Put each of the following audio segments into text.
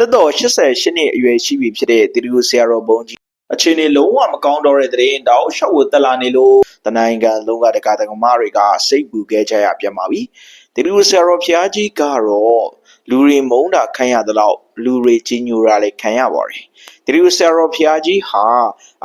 တက်တော်88နှစ်အရွယ်ရှိပြီဖြစ်တဲ့တီရီယိုဆရာတော်ဘုန်းကြီးအခြေအနေလုံးဝမကောင်းတော့တဲ့တဲ့ရင်တောက်ရှောက်ဝတက်လာနေလို့တနိုင်ငံလုံးကတက္ကသကမတွေကစိတ်ပူခဲ့ကြရပြန်ပါပြီတီရီယိုဆရာတော်ဖျားကြီးကတော့လူတွေမုန်းတာခံရသလောက်လူတွေကြီးညိုတာလည်းခံရပါတယ်တီရီယိုဆရာတော်ဖျားကြီးဟာ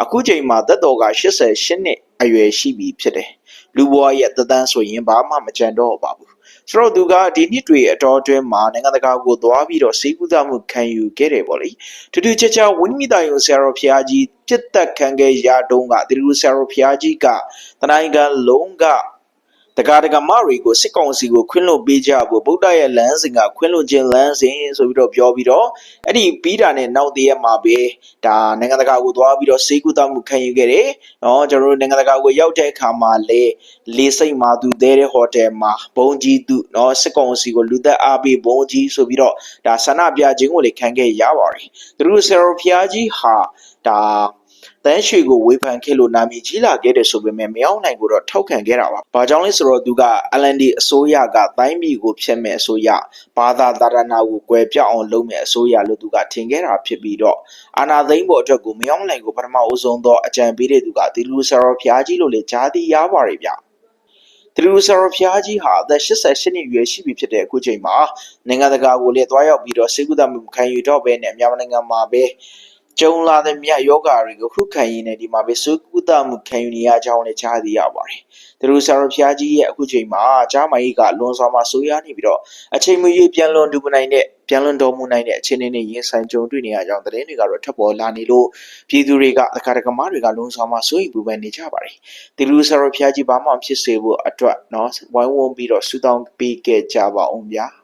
အခုချိန်မှာတက်တော်က88နှစ်အရွယ်ရှိပြီဖြစ်တယ်လူဘဝရဲ့သက်တမ်းဆိုရင်ဘာမှမကြံတော့ပါဘူး ဆိုတော့သူကဒီနှစ်တွေအတော်အတွင်းမှာနိုင်ငံတကာကိုသွားပြီးတော့စေကူသမှုခံယူခဲ့တယ်ပေါ့လေထူးထူးခြားခြားဝိမိတာယုံဆရာတော်ဖျားကြီးပြစ်သက်ခံခဲ့ရတုန်းကဒီလိုဆရာတော်ဖျားကြီးကတနိုင်ငံလုံးက တကားတကမတွေကိုစစ်ကောင်စီကိုခွင့်လွှတ်ပေးကြဖို့ဗုဒ္ဓရဲ့လမ်းစဉ်ကခွင့်လွှတ်ခြင်းလမ်းစဉ်ဆိုပြီးတော့ပြောပြီးတော့အဲ့ဒီပြီးတာနဲ့နောက်တည့်ရက်မှာပဲဒါနိုင်ငံတကာကိုသွားပြီးတော့စေကူသမှုခံယူခဲ့တယ်။နော်ကျွန်တော်တို့နိုင်ငံတကာကိုရောက်တဲ့အခါမှာလေလေးစိတ်မာသူတဲတဲ့ဟိုတယ်မှာဘုံကြီးသူနော်စစ်ကောင်စီကိုလူသက်အားပေးဘုံကြီးဆိုပြီးတော့ဒါဆန္ဒပြခြင်းကိုလေခံခဲ့ရပါတယ်။သူတို့ဆရာတော်ဖျားကြီးဟာဒါ တန်းရွှေကိုဝေဖန်ခဲ့လို့နာမည်ကြီးလာခဲ့တယ်ဆိုပေမဲ့မရောက်နိုင်ကိုတော့ထောက်ခံခဲ့တာပါ။ဘာကြောင့်လဲဆိုတော့သူက LND အစိုးရကတိုင်းပြည်ကိုဖျက်မဲ့အစိုးရဘာသာတာရဏကိုကွယ်ပြောက်အောင်လုပ်မဲ့အစိုးရလို့သူကထင်ခဲ့တာဖြစ်ပြီးတော့အာနာသိမ့်ပေါ်အတွက်ကိုမရောက်နိုင်ကိုပထမအဆုံးသောအကြံပေးတဲ့သူကဒီလူဆရာတော်ဖျားကြီးလို့လေကြားသိရပါတယ်ဗျ။တလူဆရာဖျားကြီးဟာအသက်88နှစ်အရွယ်ရှိပြီဖြစ်တဲ့အခုချိန်မှာနိုင်ငံတကာကိုလည်းတွားရောက်ပြီးတော့စေကုသမှုခံယူတော့ပဲနဲ့မြန်မာနိုင်ငံမှာပဲ ကြုံလာတဲ့မြတ်ယောဂါတွေကိုခုခံရင်းနဲ့ဒီမှာပဲစုကုသမှုခံယူနေရကြောင်းလည်းကြားသိရပါတယ်။သူတို့ဆရာဖျားကြီးရဲ့အခုချိန်မှာကြားမကြီးကလွန်စွာမှဆိုးရွားနေပြီးတော့အချိန်မရွေးပြန်လွန်ဒူပနိုင်တဲ့ပြန်လွန်တော်မူနိုင်တဲ့အခြေအနေနဲ့ရင်ဆိုင်ကြုံတွေ့နေရကြောင်းသတင်းတွေကတော့ထပ်ပေါ်လာနေလို့ပြည်သူတွေကအခါတကမာတွေကလွန်စွာမှစိုးရိမ်ပူပန်နေကြပါတယ်။သူတို့ဆရာဖျားကြီးဘာမှဖြစ်စေဖို့အတွက်နော်ဝိုင်းဝန်းပြီးတော့ဆူတောင်းပေးခဲ့ကြပါအောင်ဗျာ။